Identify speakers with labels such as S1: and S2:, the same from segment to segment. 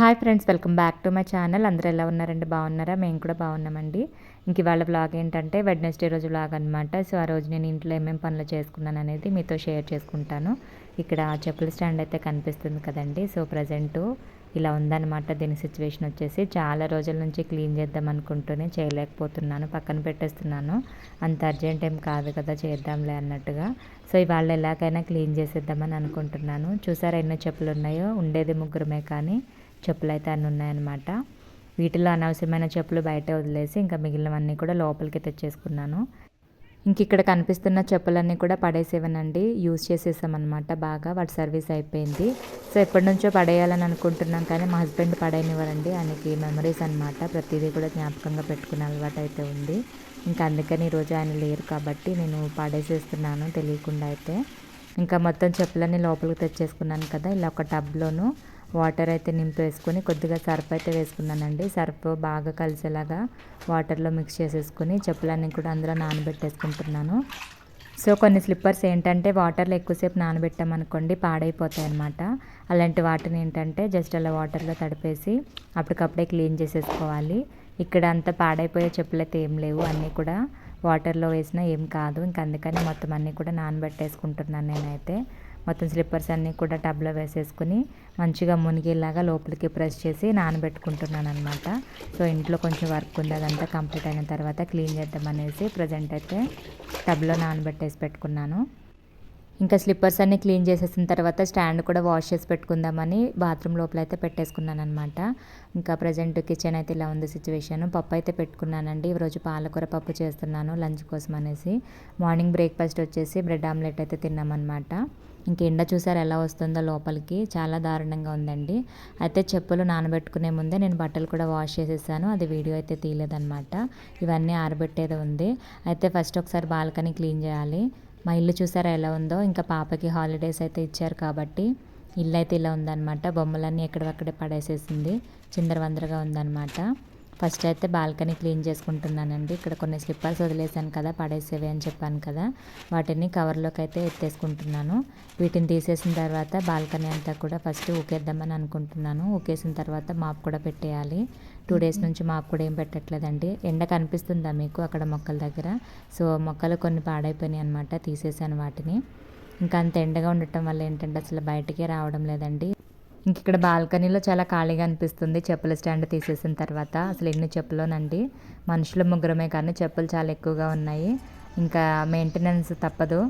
S1: Hi friends welcome back to my channel అందరూ ఎలా ఉన్నారండి? బాగున్నారా? మేము కూడా బాగున్నామండి. ఇంక ఇవాళ బ్లాగ్ ఏంటంటే వెడ్నెస్డే రోజు బ్లాగ్ అనమాట సో ఆ రోజు నేను ఇంట్లో ఏమేమి పనులు చేసుకున్నాను అనేది మీతో షేర్ చేసుకుంటాను. ఇక్కడ చెప్పుల స్టాండ్ అయితే కనిపిస్తుంది కదండి. సో ప్రజెంట్ ఇలా ఉందన్నమాట. దీని సిచ్యువేషన్ వచ్చేసి చాలా రోజుల నుంచి క్లీన్ చేద్దాం అనుకుంటూనే చేయలేకపోతున్నాను. పక్కన పెట్టేస్తున్నాను. అంత అర్జెంట్ ఏం కాదు కదా చేద్దాంలే అన్నట్టుగా. సో ఇవాళ ఎలాగైనా క్లీన్ చేసేద్దామని అనుకుంటున్నాను. చూసారా ఎన్నో చెప్పులు ఉన్నాయో? ఉండేది ముగ్గురమే కానీ చెప్పులు అయితే అన్నీ ఉన్నాయన్నమాట. వీటిలో అనవసరమైన చెప్పులు బయట వదిలేసి ఇంకా మిగిలినవన్నీ కూడా లోపలికి తెచ్చేసుకున్నాను. ఇంక ఇక్కడ కనిపిస్తున్న చెప్పులన్నీ కూడా పడేసేవనండి. యూజ్ చేసేసామన్నమాట బాగా. వాటి సర్వీస్ అయిపోయింది. సో ఎప్పటి నుంచో పడేయాలని అనుకుంటున్నాం కానీ మా హస్బెండ్ పడేయనివ్వరండి. ఆయనకి మెమరీస్ అనమాట ప్రతిదీ కూడా జ్ఞాపకంగా పెట్టుకునే అలవాటు అయితే ఉంది. ఇంకా అందుకని ఈరోజు ఆయన లేరు కాబట్టి నేను పడేసేస్తున్నాను తెలియకుండా అయితే. ఇంకా మొత్తం చెప్పులన్నీ లోపలికి తెచ్చేసుకున్నాను కదా ఇలా ఒక టబ్లోను. వాటర్ అయితే నింపేసుకొని కొద్దిగా సర్ఫ్ అయితే వేసుకున్నానండి. సర్ఫ్ బాగా కలిసేలాగా వాటర్లో మిక్స్ చేసేసుకుని చెప్పులన్నీ కూడా అందులో నానబెట్టేసుకుంటున్నాను. సో కొన్ని స్లిప్పర్స్ ఏంటంటే వాటర్లో ఎక్కువసేపు నానబెట్టామనుకోండి పాడైపోతాయి అలాంటి వాటిని ఏంటంటే జస్ట్ అలా వాటర్లో తడిపేసి అప్పటికప్పుడే క్లీన్ చేసేసుకోవాలి. ఇక్కడ అంతా పాడైపోయే చెప్పులు అయితే ఏం లేవు. అన్నీ కూడా వాటర్లో వేసినా ఏం కాదు. ఇంక అందుకని మొత్తం అన్నీ కూడా నానబెట్టేసుకుంటున్నాను నేనైతే. మొత్తం స్లిప్పర్స్ అన్నీ కూడా టబ్లో వేసేసుకుని మంచిగా మునిగేలాగా లోపలికి ప్రెస్ చేసి నానబెట్టుకుంటున్నాను అనమాట సో ఇంట్లో కొంచెం వర్క్ ఉంది అదంతా కంప్లీట్ అయిన తర్వాత క్లీన్ చేద్దాం అనేసి ప్రజెంట్ అయితే టబ్లో నానబెట్టేసి పెట్టుకున్నాను. ఇంకా స్లిప్పర్స్ అన్నీ క్లీన్ చేసేసిన తర్వాత స్టాండ్ కూడా వాష్ చేసి పెట్టుకుందామని బాత్రూమ్ లోపల అయితే పెట్టేసుకున్నాను అనమాట ఇంకా ప్రజెంట్ కిచెన్ అయితే ఇలా ఉంది సిచ్యువేషన్ పప్పు అయితే పెట్టుకున్నానండి. ఈరోజు పాలకూర పప్పు చేస్తున్నాను లంచ్ కోసం అనేసి. మార్నింగ్ బ్రేక్ఫాస్ట్ వచ్చేసి బ్రెడ్ ఆమ్లెట్ అయితే తిన్నామన్నమాట. ఇంక ఎండ చూసారు ఎలా వస్తుందో లోపలికి. చాలా దారుణంగా ఉందండి. అయితే చెప్పులు నానబెట్టుకునే ముందే నేను బట్టలు కూడా వాష్ చేసేసాను. అది వీడియో అయితే తీయలేదన్నమాట. ఇవన్నీ ఆరబెట్టేది ఉంది. అయితే ఫస్ట్ ఒకసారి బాల్కనీ క్లీన్ చేయాలి. మా ఇల్లు చూసారా ఎలా ఉందో? ఇంకా పాపకి హాలిడేస్ అయితే ఇచ్చారు కాబట్టి ఇల్లు అయితే ఇలా ఉందన్నమాట. బొమ్మలన్నీ ఎక్కడక్కడే పడేసేసింది. చిందరవందరగా ఉందన్నమాట. ఫస్ట్ అయితే బాల్కనీ క్లీన్ చేసుకుంటున్నానండి. ఇక్కడ కొన్ని స్లిప్పర్స్ వదిలేసాను కదా పడేసేవి అని చెప్పాను కదా. వాటిని కవర్లోకి అయితే ఎత్తేసుకుంటున్నాను. వీటిని తీసేసిన తర్వాత బాల్కనీ అంతా కూడా ఫస్ట్ ఊకేద్దామని అనుకుంటున్నాను. ఊకేసిన తర్వాత మాప్ కూడా పెట్టేయాలి. టూ డేస్ నుంచి మాకు కూడా ఏం పెట్టట్లేదండి. ఎండ కనిపిస్తుందా మీకు అక్కడ మొక్కల దగ్గర? సో మొక్కలు కొన్ని పాడైపోయినాయి అనమాట తీసేసాను వాటిని. ఇంకా అంత ఎండగా ఉండటం వల్ల ఏంటంటే అసలు బయటికే రావడం లేదండి. ఇంక ఇక్కడ బాల్కనీలో చాలా ఖాళీగా అనిపిస్తుంది చెప్పుల స్టాండ్ తీసేసిన తర్వాత. అసలు ఎన్ని చెప్పులోనండి? మనుషులు ముగ్గురమే కానీ చెప్పులు చాలా ఎక్కువగా ఉన్నాయి. ఇంకా మెయింటెనెన్స్ తప్పదు.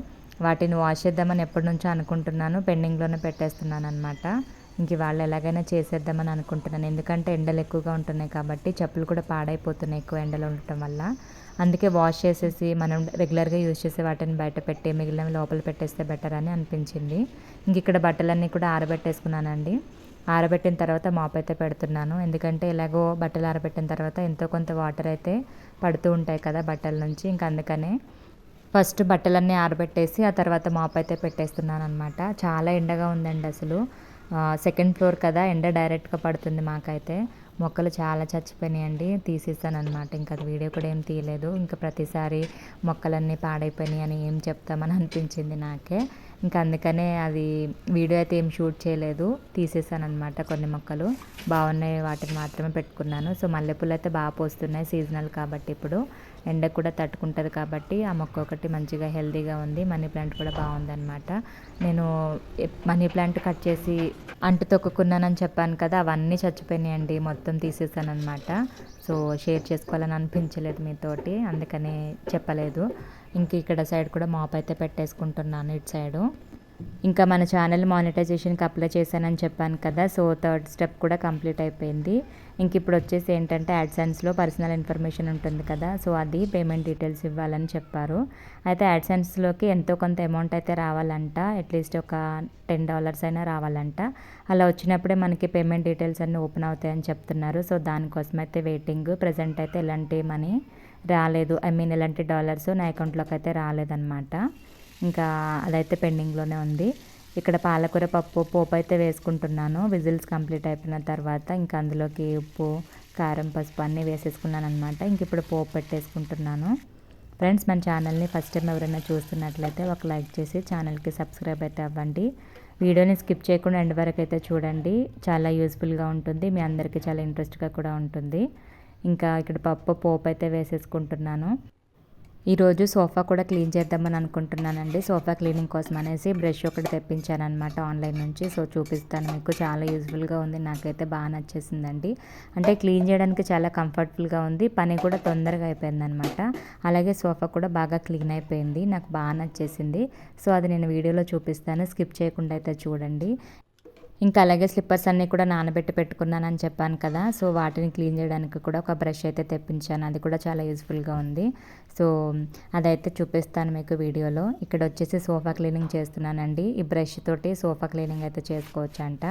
S1: వాటిని వాష్ చేద్దామని ఎప్పటి నుంచో అనుకుంటున్నాను పెండింగ్లోనే పెట్టేస్తున్నాను అనమాట ఇంక వాళ్ళు ఎలాగైనా చేసేద్దామని అనుకుంటున్నాను. ఎందుకంటే ఎండలు ఎక్కువగా ఉంటున్నాయి కాబట్టి చెప్పులు కూడా పాడైపోతున్నాయి ఎక్కువ ఎండలు ఉండటం వల్ల. అందుకే వాష్ చేసేసి మనం రెగ్యులర్గా యూజ్ చేసే వాటిని బయట పెట్టి మిగిలిన లోపల పెట్టేస్తే బెటర్ అని అనిపించింది. ఇంక ఇక్కడ బట్టలన్నీ కూడా ఆరబెట్టేసుకున్నానండి. ఆరబెట్టిన తర్వాత మాప్ అయితే పెడుతున్నాను. ఎందుకంటే ఎలాగో బట్టలు ఆరబెట్టిన తర్వాత ఎంతో కొంత వాటర్ అయితే పడుతూ ఉంటాయి కదా బట్టల నుంచి. ఇంక అందుకనే ఫస్ట్ బట్టలన్నీ ఆరబెట్టేసి ఆ తర్వాత మాప్ అయితే పెట్టేస్తున్నాను అనమాట చాలా ఎండగా ఉందండి అసలు. సెకండ్ ఫ్లోర్ కదా ఎండ డైరెక్ట్గా పడుతుంది మాకైతే. మొక్కలు చాలా చచ్చిపోయినాయండి తీసేసాను అనమాట ఇంకా అది వీడియో కూడా ఏం తీయలేదు. ఇంకా ప్రతిసారి మొక్కలన్నీ పాడైపోయినాయి అని ఏం చెప్తామని అనిపించింది నాకే. ఇంకా అందుకనే అది వీడియో అయితే ఏం షూట్ చేయలేదు తీసేసాను అనమాట కొన్ని మొక్కలు. బాగున్నాయి వాటిని మాత్రమే పెట్టుకున్నాను. సో మల్లెపూలు అయితే బాగా పోస్తున్నాయి సీజనల్ కాబట్టి ఇప్పుడు. ఎండ కూడా తట్టుకుంటుంది కాబట్టి ఆ మొక్క ఒకటి మంచిగా హెల్తీగా ఉంది మనీ ప్లాంట్ కూడా బాగుందన్నమాట. నేను మనీ ప్లాంట్ కట్ చేసి అంటు తొక్కుకున్నానని చెప్పాను కదా అవన్నీ చచ్చిపోయినాయండి మొత్తం తీసేసానమాట సో షేర్ చేసుకోవాలని అనిపించలేదు మీతోటి అందుకని చెప్పలేదు. ఇంక ఇక్కడ సైడ్ కూడా మాప్ అయితే పెట్టేసుకుంటున్నాను ఇటు సైడు. ఇంకా మన ఛానల్ మానిటైజేషన్కి అప్లై చేశానని చెప్పాను కదా సో థర్డ్ స్టెప్ కూడా కంప్లీట్ అయిపోయింది. ఇంక ఇప్పుడు వచ్చేసి ఏంటంటే యాడ్సెన్స్లో పర్సనల్ ఇన్ఫర్మేషన్ ఉంటుంది కదా సో అది పేమెంట్ డీటెయిల్స్ ఇవ్వాలని చెప్పారు. అయితే యాడ్సెన్స్లోకి ఎంతో కొంత అమౌంట్ అయితే రావాలంట అట్లీస్ట్ ఒక టెన్ డాలర్స్ అయినా రావాలంట. అలా వచ్చినప్పుడే మనకి పేమెంట్ డీటెయిల్స్ అన్నీ ఓపెన్ అవుతాయని చెప్తున్నారు సో దానికోసం అయితే వెయిటింగ్ ప్రజెంట్ అయితే ఎలాంటి మనీ రాలేదు. ఐ మీన్ ఎలాంటి డాలర్స్ నా అకౌంట్లోకి అయితే రాలేదన్నమాట. ఇంకా అదైతే పెండింగ్లోనే ఉంది. ఇక్కడ పాలకూర పప్పు పోపు అయితే వేసుకుంటున్నాను. విజిల్స్ కంప్లీట్ అయిపోయిన తర్వాత ఇంకా అందులోకి ఉప్పు కారం పసుపు అన్నీ వేసేసుకున్నాను అనమాట ఇంక ఇప్పుడు పోపు పెట్టేసుకుంటున్నాను. ఫ్రెండ్స్ మన ఛానల్ని ఫస్ట్ టైం ఎవరైనా చూస్తున్నట్లయితే ఒక లైక్ చేసి ఛానల్కి సబ్స్క్రైబ్ అయితే అవ్వండి. వీడియోని స్కిప్ చేయకుండా ఎండ్ వరకు అయితే చూడండి. చాలా యూస్ఫుల్గా ఉంటుంది. మీ అందరికీ చాలా ఇంట్రెస్ట్గా కూడా ఉంటుంది. ఇంకా ఇక్కడ పప్పు పోపు అయితే వేసేసుకుంటున్నాను. ఈరోజు సోఫా కూడా క్లీన్ చేద్దామని అనుకుంటున్నానండి. సోఫా క్లీనింగ్ కోసం అనేసి బ్రష్ ఒకటి తెప్పించాను అనమాట ఆన్లైన్ నుంచి. సో చూపిస్తాను మీకు. చాలా యూజ్ఫుల్గా ఉంది. నాకైతే బాగా నచ్చేసిందండి. అంటే క్లీన్ చేయడానికి చాలా కంఫర్టబుల్గా ఉంది. పని కూడా తొందరగా అయిపోయింది అనమాట అలాగే సోఫా కూడా బాగా క్లీన్ అయిపోయింది. నాకు బాగా నచ్చేసింది. సో అది నేను వీడియోలో చూపిస్తాను. స్కిప్ చేయకుండా అయితే చూడండి. ఇంకా అలాగే స్లిప్పర్స్ అన్నీ కూడా నానబెట్టి పెట్టుకున్నానని చెప్పాను కదా. సో వాటిని క్లీన్ చేయడానికి కూడా ఒక బ్రష్ అయితే తెప్పించాను. అది కూడా చాలా యూస్ఫుల్గా ఉంది. సో అదైతే చూపిస్తాను మీకు వీడియోలో. ఇక్కడ వచ్చేసి సోఫా క్లీనింగ్ చేస్తున్నానండి. ఈ బ్రష్ తోటి సోఫా క్లీనింగ్ అయితే చేసుకోవచ్చు అంట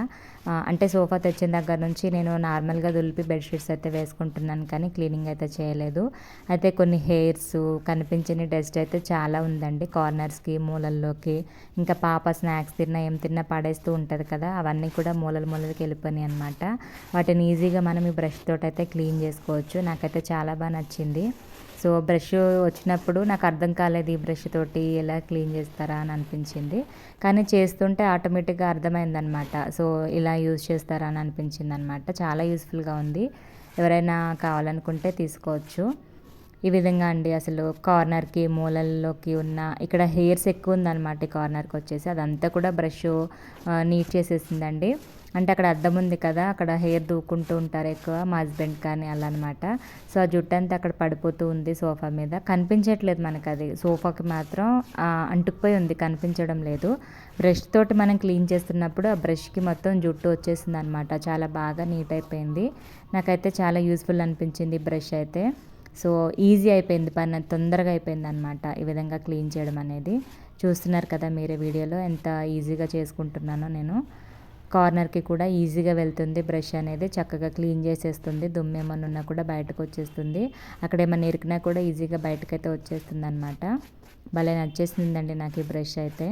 S1: అంటే సోఫా తెచ్చిన దగ్గర నుంచి నేను నార్మల్గా దులిపి బెడ్షీట్స్ అయితే వేసుకుంటున్నాను కానీ క్లీనింగ్ అయితే చేయలేదు. అయితే కొన్ని హెయిర్స్ కనిపించని డస్ట్ అయితే చాలా ఉందండి. కార్నర్స్కి మూలల్లోకి ఇంకా పాప స్నాక్స్ తిన్నా ఏం తిన్నా పడేస్తూ ఉంటుంది కదా అవన్నీ కూడా మూలలు మూలలకి వెళ్ళిపోయినాయి అనమాట వాటిని ఈజీగా మనం ఈ బ్రష్ తోటి అయితే క్లీన్ చేసుకోవచ్చు. నాకైతే చాలా బాగా నచ్చింది. సో బ్రష్ వచ్చినప్పుడు నాకు అర్థం కాలేదు ఈ బ్రష్ తోటి ఎలా క్లీన్ చేస్తారా అని అనిపించింది. కానీ చేస్తుంటే ఆటోమేటిక్గా అర్థమైందనమాట సో ఇలా యూజ్ చేస్తారా అని అనిపించింది అనమాట చాలా యూస్ఫుల్గా ఉంది. ఎవరైనా కావాలనుకుంటే తీసుకోవచ్చు. ఈ విధంగా అండి అసలు కార్నర్కి మూలల్లోకి ఉన్న ఇక్కడ హెయిర్స్ ఎక్కువ ఉందన్నమాట కార్నర్కి వచ్చేసి. అదంతా కూడా బ్రష్ నీట్ చేసేసిందండి. అంటే అక్కడ అద్దం ఉంది కదా అక్కడ హెయిర్ దూకుంటూ ఉంటారు ఎక్కువ మా హస్బెండ్ కానీ అలా అనమాట సో ఆ జుట్టు అంతా అక్కడ పడిపోతూ ఉంది సోఫా మీద. కనిపించట్లేదు మనకు అది. సోఫాకి మాత్రం అంటుకుపోయి ఉంది కనిపించడం లేదు. బ్రష్ తోటి మనం క్లీన్ చేస్తున్నప్పుడు ఆ బ్రష్కి మొత్తం జుట్టు వచ్చేసింది అనమాట చాలా బాగా నీట్ అయిపోయింది. నాకైతే చాలా యూస్ఫుల్ అనిపించింది బ్రష్ అయితే. సో ఈజీ అయిపోయింది పని తొందరగా అయిపోయింది అనమాట ఈ విధంగా క్లీన్ చేయడం అనేది. చూస్తున్నారు కదా మీరే వీడియోలో ఎంత ఈజీగా చేసుకుంటున్నానో నేను. కార్నర్కి కూడా ఈజీగా వెళ్తుంది బ్రష్ అనేది చక్కగా క్లీన్ చేసేస్తుంది దుమ్ము ఏమైనా ఉన్నా కూడా బయటకు వచ్చేస్తుంది. అక్కడ ఏమన్నా ఇరికినా కూడా ఈజీగా బయటకైతే వచ్చేస్తుంది అనమాట భలే నచ్చేసిందండి నాకు ఈ బ్రష్ అయితే.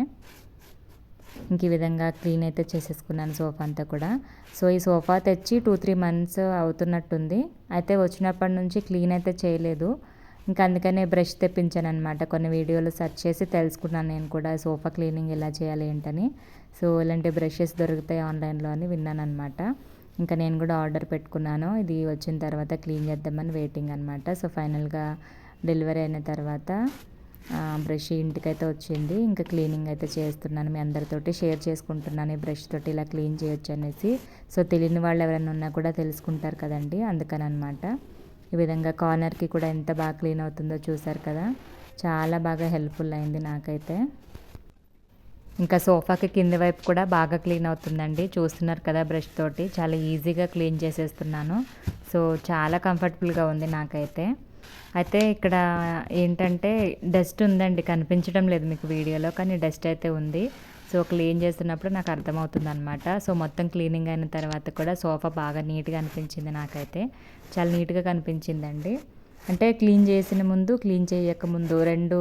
S1: ఇంక ఈ విధంగా క్లీన్ అయితే చేసేసుకున్నాను సోఫా అంతా కూడా. సో ఈ సోఫా తెచ్చి టూ త్రీ మంత్స్ అవుతున్నట్టుంది. అయితే వచ్చినప్పటి నుంచి క్లీన్ అయితే చేయలేదు. ఇంకా అందుకనే బ్రష్ తెప్పించాను అనమాట కొన్ని వీడియోలు సెర్చ్ చేసి తెలుసుకున్నాను నేను కూడా సోఫా క్లీనింగ్ ఎలా చేయాలి ఏంటని. సో ఇలాంటి బ్రషెస్ దొరుకుతాయి ఆన్లైన్లో అని విన్నాను అనమాట ఇంకా నేను కూడా ఆర్డర్ పెట్టుకున్నాను. ఇది వచ్చిన తర్వాత క్లీన్ చేద్దామని వెయిటింగ్ అనమాట సో ఫైనల్గా డెలివరీ అయిన తర్వాత బ్రష్ ఇంటికైతే వచ్చింది. ఇంకా క్లీనింగ్ అయితే చేస్తున్నాను. మీ అందరితోటి షేర్ చేసుకుంటున్నాను. ఈ బ్రష్ తోటి ఇలా క్లీన్ చేయొచ్చు అనేసి. సో తెలియని వాళ్ళు ఎవరైనా ఉన్నా కూడా తెలుసుకుంటారు కదండి. అందుకని అనమాట ఈ విధంగా కార్నర్కి కూడా ఎంత బాగా క్లీన్ అవుతుందో చూసారు కదా. చాలా బాగా హెల్ప్ఫుల్ అయింది నాకైతే. ఇంకా సోఫాకి కింద వైపు కూడా బాగా క్లీన్ అవుతుందండి. చూస్తున్నారు కదా బ్రష్ తోటి. చాలా ఈజీగా క్లీన్ చేసేస్తున్నాను. సో చాలా కంఫర్టబుల్గా ఉంది నాకైతే. అయితే ఇక్కడ ఏంటంటే డస్ట్ ఉందండి కనిపించడం లేదు మీకు వీడియోలో కానీ డస్ట్ అయితే ఉంది. సో క్లీన్ చేస్తున్నప్పుడు నాకు అర్థమవుతుంది అనమాట సో మొత్తం క్లీనింగ్ అయిన తర్వాత కూడా సోఫా బాగా నీట్గా అనిపించింది నాకైతే. చాలా నీట్గా కనిపించిందండి. అంటే క్లీన్ చేసిన ముందు క్లీన్ చేయక ముందు రెండు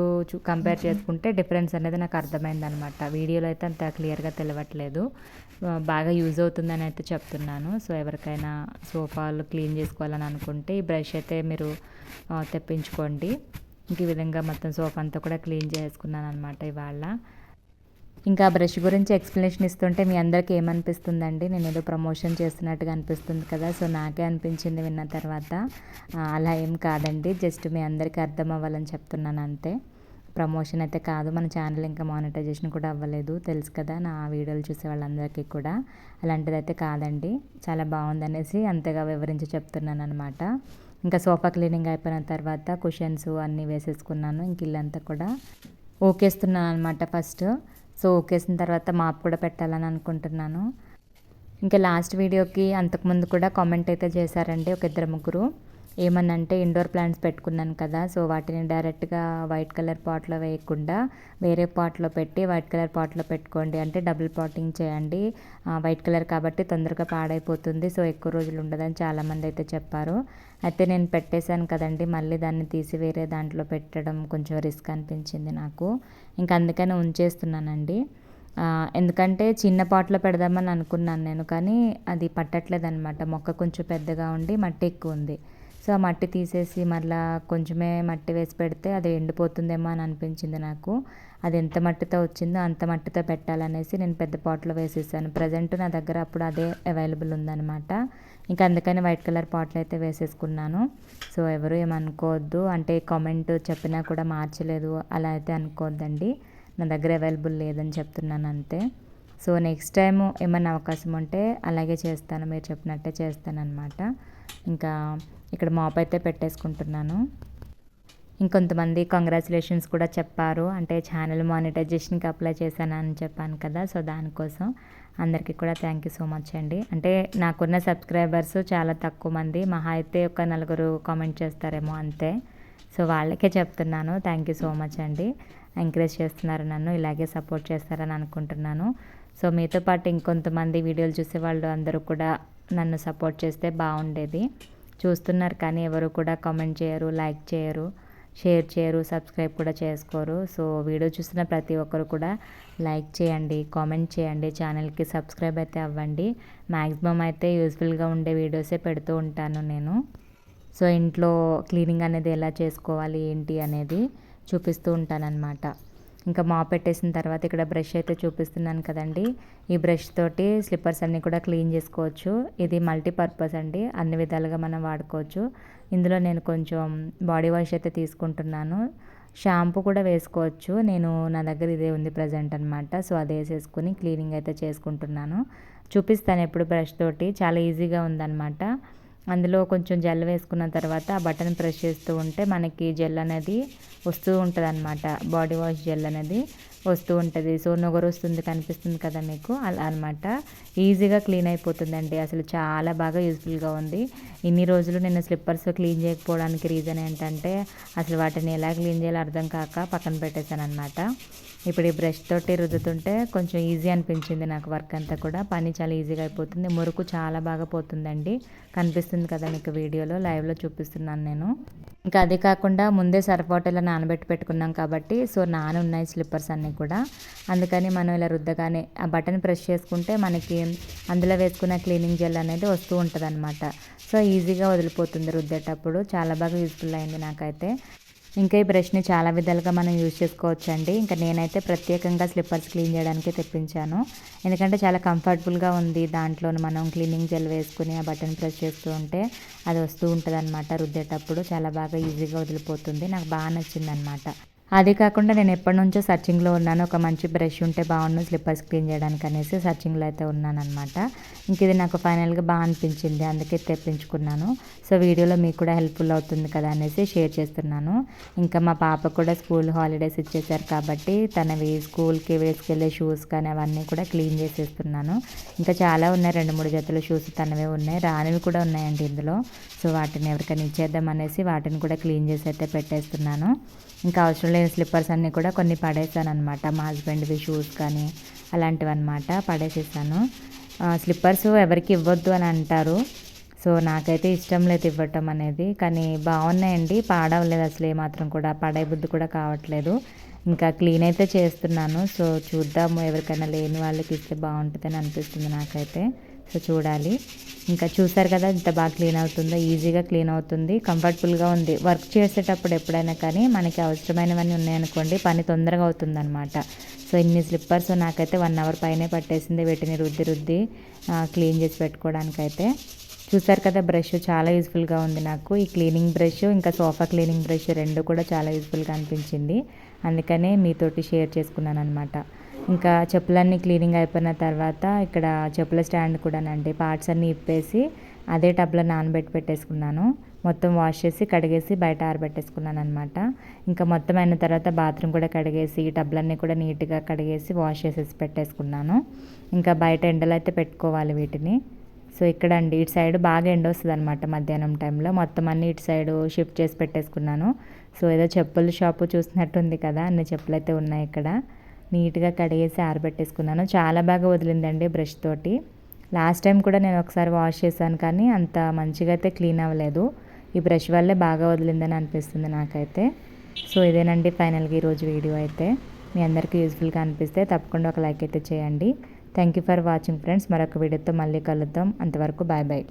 S1: కంపేర్ చేసుకుంటే డిఫరెన్స్ అనేది నాకు అర్థమైంది అనమాట వీడియోలో అయితే అంత క్లియర్గా తెలియట్లేదు బాగా యూజ్ అవుతుందని అయితే చెప్తున్నాను. సో ఎవరికైనా సోఫాలు క్లీన్ చేసుకోవాలని అనుకుంటే ఈ బ్రష్ అయితే మీరు తెప్పించుకోండి. ఇంక ఈ విధంగా మొత్తం సోఫా అంతా కూడా క్లీన్ చేసుకున్నాను అనమాట ఇవాళ. ఇంకా బ్రష్ గురించి ఎక్స్ప్లెనేషన్ ఇస్తుంటే మీ అందరికీ ఏమనిపిస్తుందండి? నేను ఏదో ప్రమోషన్ చేస్తున్నట్టుగా అనిపిస్తుంది కదా సో నాకే అనిపించింది విన్న తర్వాత అలా ఏం కాదండి జస్ట్ మీ అందరికీ అర్థం అవ్వాలని చెప్తున్నాను అంతే. ప్రమోషన్ అయితే కాదు మన ఛానల్ ఇంకా మానిటైజేషన్ కూడా అవ్వలేదు తెలుసు కదా నా వీడియోలు చూసే వాళ్ళందరికీ కూడా. అలాంటిదైతే కాదండి చాలా బాగుందనేసి అంతగా వివరించి చెప్తున్నాను అనమాట ఇంకా సోఫా క్లీనింగ్ అయిపోయిన తర్వాత కుషన్స్ అన్నీ వేసేసుకున్నాను ఇంక ఇల్లంతా కూడా ఓకేస్తున్నాను అనమాట ఫస్ట్. సో ఓకేసిన తర్వాత మాప్ కూడా పెట్టాలని అనుకుంటున్నాను. ఇంకా లాస్ట్ వీడియోకి అంతకుముందు కూడా కామెంట్ అయితే చేశారండి ఒక ఇద్దరు ముగ్గురు. ఏమన్నంటే ఇండోర్ ప్లాంట్స్ పెట్టుకున్నాను కదా సో వాటిని డైరెక్ట్గా వైట్ కలర్ పాట్లో వేయకుండా వేరే పాట్లో పెట్టి వైట్ కలర్ పాట్లో పెట్టుకోండి. అంటే డబుల్ పాటింగ్ చేయండి. వైట్ కలర్ కాబట్టి తొందరగా పాడైపోతుంది. సో ఎక్కువ రోజులు ఉండదని చాలామంది అయితే చెప్పారు. అయితే నేను పెట్టేశాను కదండి. మళ్ళీ దాన్ని తీసి వేరే దాంట్లో పెట్టడం కొంచెం రిస్క్ అనిపించింది నాకు. ఇంకా అందుకని ఉంచేస్తున్నానండి. ఎందుకంటే చిన్న పాట్లో పెడదామని అనుకున్నాను నేను కానీ అది పట్టట్లేదు అనమాట మొక్క కొంచెం పెద్దగా ఉండి మట్టి ఎక్కువ ఉంది. సో ఆ మట్టి తీసేసి మళ్ళా కొంచెమే మట్టి వేసి పెడితే అది ఎండిపోతుందేమో అని అనిపించింది నాకు. అది ఎంత మట్టితో వచ్చిందో అంత మట్టితో పెట్టాలనేసి నేను పెద్ద పాట్లో వేసేసాను. ప్రజెంట్ నా దగ్గర అప్పుడు అదే అవైలబుల్ ఉందన్నమాట. ఇంకా అందుకని వైట్ కలర్ పాట్లు అయితే వేసేసుకున్నాను. సో ఎవరు ఏమనుకోవద్దు. అంటే కామెంట్ చెప్పినా కూడా మార్చలేదు. అలా అయితే అనుకోవద్దండి. నా దగ్గర అవైలబుల్ లేదని చెప్తున్నాను అంతే. సో నెక్స్ట్ టైం ఏమైనా అవకాశం ఉంటే అలాగే చేస్తాను. మీరు చెప్పినట్టే చేస్తాను అనమాట ఇంకా ఇక్కడ మాప్ అయితే పెట్టేసుకుంటున్నాను. ఇంకొంతమంది కంగ్రాచులేషన్స్ కూడా చెప్పారు. అంటే ఛానల్ మానిటైజేషన్కి అప్లై చేశానని చెప్పాను కదా సో దానికోసం అందరికీ కూడా థ్యాంక్ యూ సో మచ్ అండి. అంటే నాకున్న సబ్స్క్రైబర్స్ చాలా తక్కువ మంది మహా అయితే ఒక నలుగురు కామెంట్ చేస్తారేమో అంతే. సో వాళ్ళకే చెప్తున్నాను థ్యాంక్ యూ సో మచ్ అండి. ఎంకరేజ్ చేస్తున్నారు నన్ను ఇలాగే సపోర్ట్ చేస్తారని అనుకుంటున్నాను. సో మీతో పాటు ఇంకొంతమంది వీడియోలు చూసే వాళ్ళు అందరూ కూడా నన్ను సపోర్ట్ చేస్తే బాగుండేది. చూస్తున్నారు కానీ ఎవరు కూడా కామెంట్ చేయరు లైక్ చేయరు షేర్ చేయరు సబ్స్క్రైబ్ కూడా చేసుకోరు. సో వీడియో చూస్తున్న ప్రతి ఒక్కరు కూడా లైక్ చేయండి కామెంట్ చేయండి ఛానల్కి సబ్స్క్రైబ్ అయితే అవ్వండి. మ్యాక్సిమం అయితే యూస్ఫుల్గా ఉండే వీడియోసే పెడుతూ ఉంటాను నేను. సో ఇంట్లో క్లీనింగ్ అనేది ఎలా చేసుకోవాలి ఏంటి అనేది చూపిస్తూ ఉంటానన్నమాట. ఇంకా మా పెట్టేసిన తర్వాత ఇక్కడ బ్రష్ అయితే చూపిస్తున్నాను కదండి. ఈ బ్రష్ తోటి స్లిప్పర్స్ అన్నీ కూడా క్లీన్ చేసుకోవచ్చు. ఇది మల్టీపర్పస్ అండి. అన్ని విధాలుగా మనం వాడుకోవచ్చు. ఇందులో నేను కొంచెం బాడీ వాష్ అయితే తీసుకుంటున్నాను. షాంపూ కూడా వేసుకోవచ్చు. నేను నా దగ్గర ఇదే ఉంది ప్రజెంట్ అనమాట సో అది వేసేసుకుని క్లీనింగ్ అయితే చేసుకుంటున్నాను. చూపిస్తాను ఎప్పుడు బ్రష్ తోటి. చాలా ఈజీగా ఉందన్నమాట. అందులో కొంచెం జెల్ వేసుకున్న తర్వాత ఆ బటన్ ప్రెస్ చేస్తూ ఉంటే మనకి జెల్ అనేది వస్తూ ఉంటుంది అనమాట బాడీ వాష్ జెల్ అనేది వస్తూ ఉంటుంది. సో నొగరు వస్తుంది కనిపిస్తుంది కదా మీకు? అలా అనమాట ఈజీగా క్లీన్ అయిపోతుందండి. అసలు చాలా బాగా యూజ్ఫుల్గా ఉంది. ఇన్ని రోజులు నేను స్లిప్పర్స్ క్లీన్ చేయకపోవడానికి రీజన్ ఏంటంటే అసలు వాటిని ఎలా క్లీన్ చేయాలో అర్థం కాక పక్కన పెట్టేశాను అనమాట ఇప్పుడు ఈ బ్రష్ తోటి రుద్దుతుంటే కొంచెం ఈజీ అనిపించింది నాకు వర్క్ అంతా కూడా. పని చాలా ఈజీగా అయిపోతుంది. మురుకు చాలా బాగా పోతుందండి. కనిపిస్తుంది కదా మీకు వీడియోలో లైవ్లో చూపిస్తున్నాను నేను. ఇంకా అది కాకుండా ముందే సర్ఫ్ వాటర్లో నానబెట్టి పెట్టుకున్నాం కాబట్టి సో నాని ఉన్నాయి స్లిప్పర్స్ అన్నీ కూడా. అందుకని మనం ఇలా రుద్దగానే ఆ బటన్ ప్రెస్ చేసుకుంటే మనకి అందులో వేసుకున్న క్లీనింగ్ జెల్ అనేది వస్తూ ఉంటుంది అనమాట సో ఈజీగా వదిలిపోతుంది రుద్దేటప్పుడు. చాలా బాగా యూస్ఫుల్ అయింది నాకైతే. ఇంకా ఈ బ్రష్ని చాలా విధాలుగా మనం యూజ్ చేసుకోవచ్చు అండి ఇంకా నేనైతే ప్రత్యేకంగా స్లిప్పర్స్ క్లీన్ చేయడానికి తెప్పించాను. ఎందుకంటే చాలా కంఫర్టబుల్గా ఉంది దాంట్లో మనం క్లీనింగ్ జెల్ వేసుకుని ఆ బటన్ ప్రెస్ చేస్తూ ఉంటే అది వస్తూ ఉంటుంది అనమాట రుద్దేటప్పుడు. చాలా బాగా ఈజీగా వదిలిపోతుంది. నాకు బాగా నచ్చింది అనమాట అది కాకుండా నేను ఎప్పటి నుంచో సర్చింగ్లో ఉన్నాను. ఒక మంచి బ్రష్ ఉంటే బాగుండు స్లిప్పర్స్ క్లీన్ చేయడానికి అనేసి సర్చింగ్లో అయితే ఉన్నాను అనమాట ఇంక ఇది నాకు ఫైనల్గా బాగా అనిపించింది. అందుకే తెప్పించుకున్నాను. సో వీడియోలో మీకు కూడా హెల్ప్ఫుల్ అవుతుంది కదా అనేసి షేర్ చేస్తున్నాను. ఇంకా మా పాప కూడా స్కూల్ హాలిడేస్ ఇచ్చేసారు కాబట్టి తనవి స్కూల్కి వేసుకెళ్ళే షూస్ కానీ అవన్నీ కూడా క్లీన్ చేసేస్తున్నాను. ఇంకా చాలా ఉన్నాయి రెండు మూడు జతల షూస్ తనవే ఉన్నాయి. రానివి కూడా ఉన్నాయండి ఇందులో. సో వాటిని ఎవరికైనా ఇచ్చేద్దాం అనేసి వాటిని కూడా క్లీన్ చేసి అయితే పెట్టేస్తున్నాను. ఇంకా అవసరం లేని స్లిప్పర్స్ అన్నీ కూడా కొన్ని పడేసాను అనమాట మా హస్బెండ్వి షూస్ కానీ అలాంటివి అనమాట పడేసేసాను స్లిప్పర్స్ ఎవరికి ఇవ్వద్దు అని అంటారు. సో నాకైతే ఇష్టం లేదు ఇవ్వటం అనేది. కానీ బాగున్నాయండి. పాడవలేదు అసలు ఏమాత్రం కూడా. పడే బుద్ధి కూడా కావట్లేదు. ఇంకా క్లీన్ అయితే చేస్తున్నాను. సో చూద్దాము ఎవరికైనా లేని వాళ్ళకి ఇస్తే బాగుంటుందని అనిపిస్తుంది నాకైతే. సో చూడాలి. ఇంకా చూసారు కదా ఇంత బాగా క్లీన్ అవుతుందో. ఈజీగా క్లీన్ అవుతుంది. కంఫర్టబుల్గా ఉంది. వర్క్ చేసేటప్పుడు ఎప్పుడైనా కానీ మనకి అవసరమైనవన్నీ ఉన్నాయనుకోండి పని తొందరగా అవుతుంది అనమాట సో ఇన్ని స్లిప్పర్స్ నాకైతే వన్ అవర్ పైనే పట్టేసింది. వీటిని రుద్ది రుద్ది క్లీన్ చేసి పెట్టుకోవడానికైతే. చూసారు కదా బ్రష్ చాలా యూస్ఫుల్గా ఉంది నాకు. ఈ క్లీనింగ్ బ్రష్ ఇంకా సోఫా క్లీనింగ్ బ్రష్ రెండు కూడా చాలా యూస్ఫుల్గా అనిపించింది. అందుకనే మీతోటి షేర్ చేసుకున్నాను అనమాట ఇంకా చెప్పులన్నీ క్లీనింగ్ అయిపోయిన తర్వాత ఇక్కడ చెప్పుల స్టాండ్ కూడానండి పార్ట్స్ అన్నీ ఇప్పేసి అదే టబ్లో నానబెట్టి పెట్టేసుకున్నాను. మొత్తం వాష్ చేసి కడిగేసి బయట ఆరబెట్టేసుకున్నాను అనమాట ఇంకా మొత్తం అయిన తర్వాత బాత్రూమ్ కూడా కడిగేసి టబ్లన్నీ కూడా నీట్గా కడిగేసి వాష్ చేసేసి పెట్టేసుకున్నాను. ఇంకా బయట ఎండలు అయితే పెట్టుకోవాలి వీటిని. సో ఇక్కడ అండి ఇటు సైడ్ బాగా ఎండ వస్తుంది అనమాట మధ్యాహ్నం టైంలో. మొత్తం అన్ని ఇటు సైడ్ షిఫ్ట్ చేసి పెట్టేసుకున్నాను. సో ఏదో చెప్పుల షాపు చూసినట్టుంది కదా అన్ని చెప్పులు అయితే ఉన్నాయి ఇక్కడ. నీట్గా కడిగేసి ఆరబెట్టేసుకున్నాను. చాలా బాగా వదిలిందండి బ్రష్ తోటి. లాస్ట్ టైం కూడా నేను ఒకసారి వాష్ చేశాను కానీ అంత మంచిగా అయితే క్లీన్ అవ్వలేదు. ఈ బ్రష్ వల్లే బాగా వదిలిందని అనిపిస్తుంది నాకైతే. సో ఇదేనండి ఫైనల్గా ఈరోజు వీడియో అయితే. మీ అందరికీ యూజ్ఫుల్గా అనిపిస్తే తప్పకుండా ఒక లైక్ అయితే చేయండి. Thank you for watching friends మరొక వీడియోతో మళ్ళీ కలుద్దాం. అంతవరకు బాయ్ బాయ్